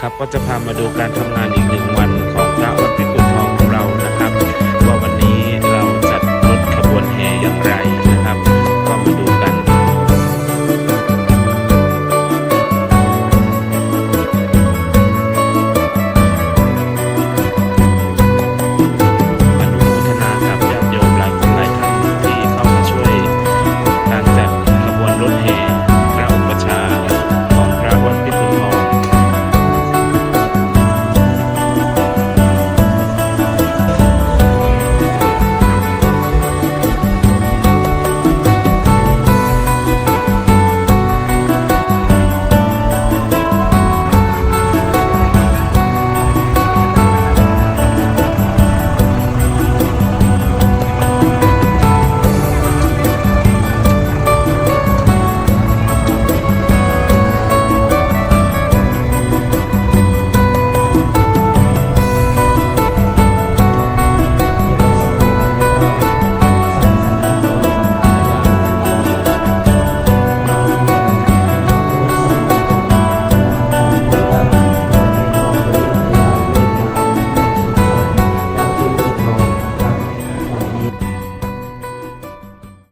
ครับก็จะพามาดูการทำงานอีกหนึ่งวันของพระวัดพิกุลทองของเรานะครับว่าวันนี้เราจัดรถขบวนแห่อย่างไรนะครับ ก็มาดูกันรถแห่